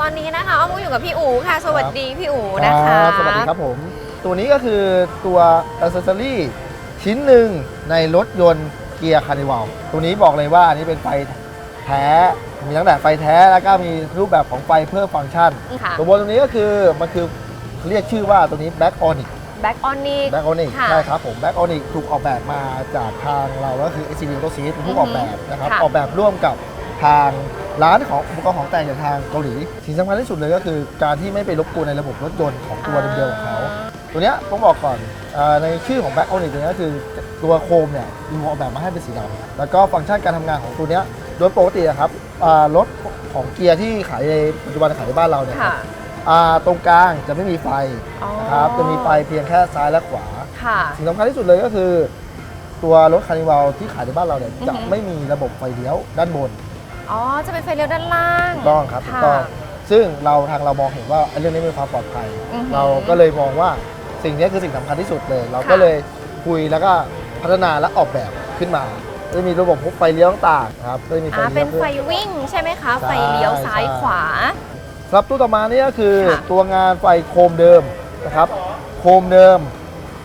ตอนนี้นะคะอ้อมก็อยู่กับพี่อู๋ค่ะ สวัสดีพี่อู๋นะคะรับสวัสดีครับผม ตัวนี้ก็คือตัวอ c เซ s ซอรี่ชิ้นหนึ่งในรถยนต์เกียร์คาร์นิวัลตัวนี้บอกเลยว่าอันนี้เป็นไฟแท้ มีตั้งแต่ไฟแท้แล้วก็มีรูปแบบของไฟเพิ่มฟังก์ชันค่ะตัวบนตรงนี้ก็คือมันคือเรียกชื่อว่าตัวนี้ Black Onyx Back on นี่ Black Onyx ค่ะใช่ครับผม Black Onyx ถูกออกแบบมาจากทางเราก็คือ SCV Auto Seat เป็นผู้ออกแบบนะครับค่ะออกแบบร่วมกับ ทางร้านของอุปกรณ์ของแต่งจากทางเกาหลีสิ่งสำคัญที่สุดเลยก็คือ การที่ไม่ไปรบกวนในระบบรถยนต์ของตัวเดิมๆของเขาตัวเนี้ยต้องบอกก่อนเออในชื่อของ Black Onyx ตัวเนี้ยก็คือตัวโคมเนี่ยมีออกแบบมาให้เป็นสีดำแล้วก็ฟังก์ชันการทำงานของตัวเนี้ยโดยปกติอะครับอ่ารถของเกียร์ที่ขายในปัจจุบันขายในบ้านเราเนี่ยคค่ะรับอ่าตรงกลางจะไม่มีไฟอ๋อ นะครับจะมีไฟเพียงแค่ซ้ายและขวา ค่ะ สิ่งสำคัญที่สุดเลยก็คือ ตัวรถคาร์นิวัลที่ขายในบ้านเราเนี่ยอือฮึจะไม่มีระบบไฟเลี้ยวด้านบน อ๋อ จะเป็นไฟเลี้ยวด้านล่างถูกต้องครับถูกค่ะต้องซึ่งเราทางเรามองเห็นว่าไอ้เรื่องนี้มีความปลอดภัย อือฮึเราก็เลยมองว่าสิ่งนี้คือสิ่งสำคัญที่สุดเลย เราค่ะก็เลยคุยแล้วก็พัฒนาและออกแบบขึ้นมาจะมีระบบพวกไฟเลี้ยวต่างๆครับก็จะมีไฟอ่าเลี้เป็ยวนด้วยไฟวิ่งใช่ไหมคะ ใช่ไฟเลี้ยวซ้ายใช่ ขวา สำหรับตู้ต่อมานี่ก็คือค่ะ ตัวงานไฟโคมเดิมนะครับ โคมเดิม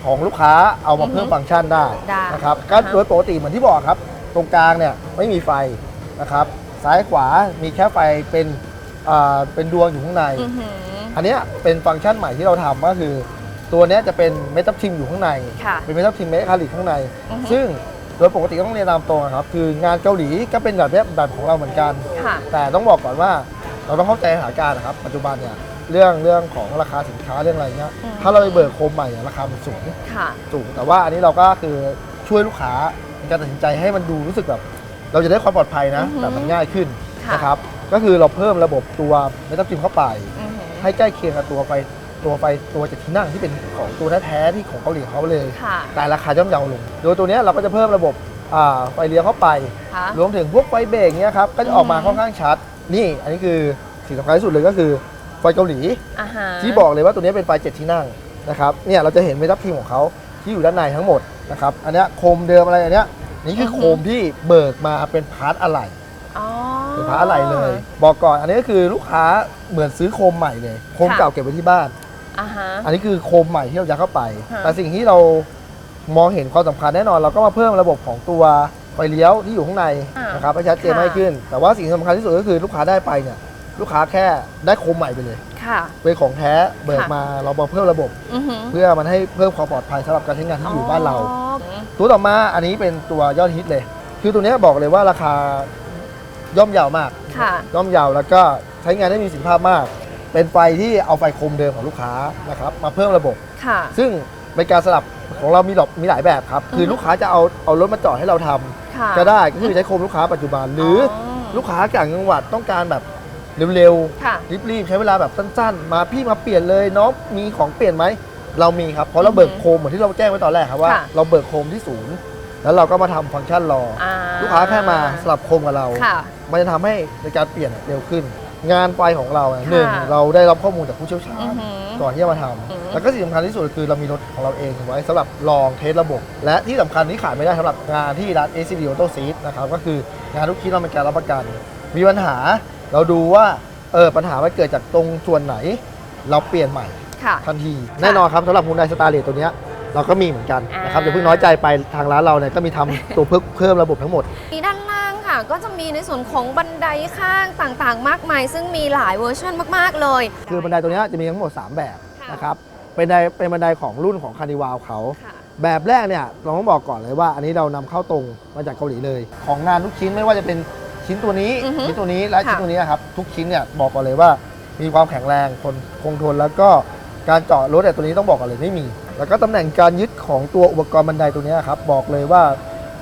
ของลูกค้าเอามาอือฮึเพิ่มฟังก์ชันได้ได้นะครับก็อ่าฮะโดยปกติเหมือนที่บอกครับ ตรงกลางเนี่ยไม่มีไฟนะครับ ซ้ายขวามีแค่ไฟเป็นอ่าเป็นดวงอยู่ข้างใน อือหือ อันเนี้ยเป็นฟังก์ชันใหม่ที่เราทำก็คือ ตัวเนี้ยจะเป็นเมทัลทิมอยู่ข้างใน ค่ะเป็นเมทัลทิมเมคาลิกข้างใน อือฮึ ซึ่งโดยปกติก็ต้องเรียนตามตรงอะครับ คืองานเกาหลีก็เป็นแบบเนี้ยแบบของเราเหมือนกัน ค่ะ แต่ต้องบอกก่อนว่าเราต้องเข้าใจสถานการณ์นะครับปัจจุบันเนี่ยเรื่องเรื่องของราคาสินค้าเรื่องอะไรเงี้ยอืม ถ้าเราไปเบิกโคมใหม่อะราคามันสูงค่ะ สูง แต่ว่าอันนี้เราก็คือช่วยลูกค้าในการตัดสินใจให้มันดูรู้สึกแบบ เราจะได้ความปลอดภัยนะ อือฮึแต่มันง่ายขึ้นค่ะ นะครับ ก็คือเราเพิ่มระบบตัวเมทัลจิมเข้าไป อือหือให้ใกล้เคียงกับตัวไฟตัวไฟตัวเจ็ดที่นั่งที่เป็นของตัวแท้ๆที่ของเกาหลีเขาเลย ค่ะ แต่ราคาย่อมเยาลง โดยตัวเนี้ยเราก็จะเพิ่มระบบอ่าไฟเลี้ยวเข้าไป ค่ะ รวมถึงพวกไฟเบรกเนี้ยครับ ก็จะออกมาอืม ค่อนข้างชัด นี่อันนี้คือสิ่งสำคัญที่สุดเลยก็คือไฟเกาหลี อ่าฮะที่บอกเลยว่าตัวนี้เป็นไฟเจ็ดที่นั่งนะครับ เนี่ยเราจะเห็นเมทัลทีมของเขาที่อยู่ด้านในทั้งหมดนะครับ อันเนี้ยโคมเดิมอะไรอันเนี้ย นี่คือโคมที่เบิกมาเป็นพาร์ทอะไหล่อ๋อ เป็นพาร์ทอะไหล่เลย บอกก่อนอันนี้ก็คือลูกค้าเหมือนซื้อโคมใหม่เลย โคมค่ะ เก่าเก็บไว้ที่บ้าน อ่าฮะ อันนี้คือโคมใหม่ที่เราจะเข้าไป ค่ะ แต่สิ่งที่เรามองเห็นความสำคัญแน่นอน เราก็มาเพิ่มระบบของตัวไฟเลี้ยวที่อยู่ข้างในอ่านนะครับให้ชัดเจนค่ะมากขึ้น แต่ว่าสิ่งสำคัญที่สุดก็คือลูกค้าได้ไปเนี่ยลูกค้าแค่ได้โคมใหม่ไปเลย ค่ะเป็นของแท้เบิกค่ะมาเรามาเพิ่มระบบ อือหือเพื่อมันให้เพิ่มความปลอดภัยสำหรับการใช้งานที่อยู่บ้านเรา อ๋อตัวต่อมาอันนี้เป็นตัวยอดฮิตเลย คือตัวเนี้ยบอกเลยว่าราคาย่อมเยาวมาก ค่ะ ย่อมเยาวแล้วก็ใช้งานได้มีประสิทธิภาพมาก เป็นไฟที่เอาไฟโคมเดิมของลูกค้านะครับมาเพิ่มระบบ ค่ะ ซึ่งเป็นการสลับของเรามีหลบมีหลายแบบครับ คืออฮึ ลูกค้าจะเอาเอารถมาจอดให้เราทำค่ะ ก็ได้ก็คือใช้โคมลูกค้าปัจจุบัน หรือออ ลูกค้าต่างจังหวัดต้องการแบบ เร็วค่ะ ๆรีบๆใช้เวลาแบบสั้นๆ มาพี่มาเปลี่ยนเลยน้องมีของเปลี่ยนไหมเรามีครับเพราะเราเบิกโคมเหมือนที่เราแจ้งไว้ตอนแรกครับว่า ค่ะ เราเบิกโคมที่ศูนย์แล้วเราก็มาทำฟังก์ชันรออ่ลูกค้าแค่มาสลับโคมกับเรา ค่ะ มันจะทำให้ในการเปลี่ยนเร็วขึ้น งานไฟของเราเนี่ยค่ะหนึ่งเราได้รับข้อมูลจากผู้เชี่ยวชาอืญอหือก่อนที่จะมาทอืมำแล้วก็สิ่งสำคัญที่สุดคือเรามีรถของเราเองไว้สำหรับลองเทสระบบ และที่สำคัญที่ขาดไม่ได้สำหรับงานที่ร้าน ACD Auto Seat นะครับก็คืองานทุกชิ้นเราเป็นการรับประกัน มีปัญหา เราดูว่าเออปัญหามันเกิดจากตรงส่วนไหน เราเปลี่ยนใหม่ค่ะ ทันที แน่นอนครับสำหรับ Hyundai Starlet ตัวเนี้ยเราก็มีเหมือนกันนะครับอ่าอย่าเพิ่งน้อยใจไปทางร้านเราเนี่ยก็มีทำตัวเพิ่มเพิ่มระบบทั้งหมด มีด้านล่างค่ะ ก็จะมีในส่วนของบันไดข้างต่างๆ มากมาย ซึ่งมีหลายเวอร์ชันมากๆเลย คือบันไดตัวเนี้ยจะมีทั้งหมด 3 แบบค่ะนะครับเป็นไดเป็นบันไดของรุ่นของคานิวาลเขา ค่ะ แบบแรกเนี่ยเราต้องบอกก่อนเลยว่าอันนี้เรานำเข้าตรงมาจากเกาหลีเลย ของงานทุกชิ้นไม่ว่าจะเป็น ชิ้นตัวนี้อือฮึชิ้นตัวนี้และค่ะ ชิ้นตัวนี้นะครับทุกชิ้นเนี่ยบอกก่อนเลยว่า มีความแข็งแรงทนคงทนแล้วก็การเจาะรถเนี่ยตัวนี้ต้องบอกก่อนเลยไม่มี แล้วก็ตำแหน่งการยึดของตัวอุปกรณ์บันไดตัวเนี้ยครับบอกเลยว่า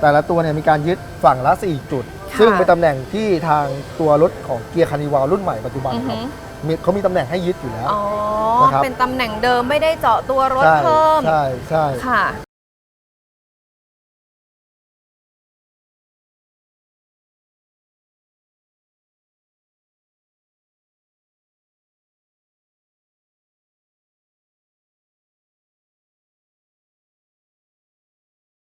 แต่ละตัวเนี่ยมีการยึดฝั่งละ 4 จุด ค่ะ ซึ่งเป็นตำแหน่งที่ทางตัวรถของเกียร์คานิวาลรุ่นใหม่ปัจจุบันอือคหืรับอมีเขามีตำแหน่งให้ยึดอยู่แล้ว อ๋อ นะครับ เป็นตำแหน่งเดิมไม่ได้เจาะตัวรถใช่เพิ่ม ใช่ใช่ ค่ะ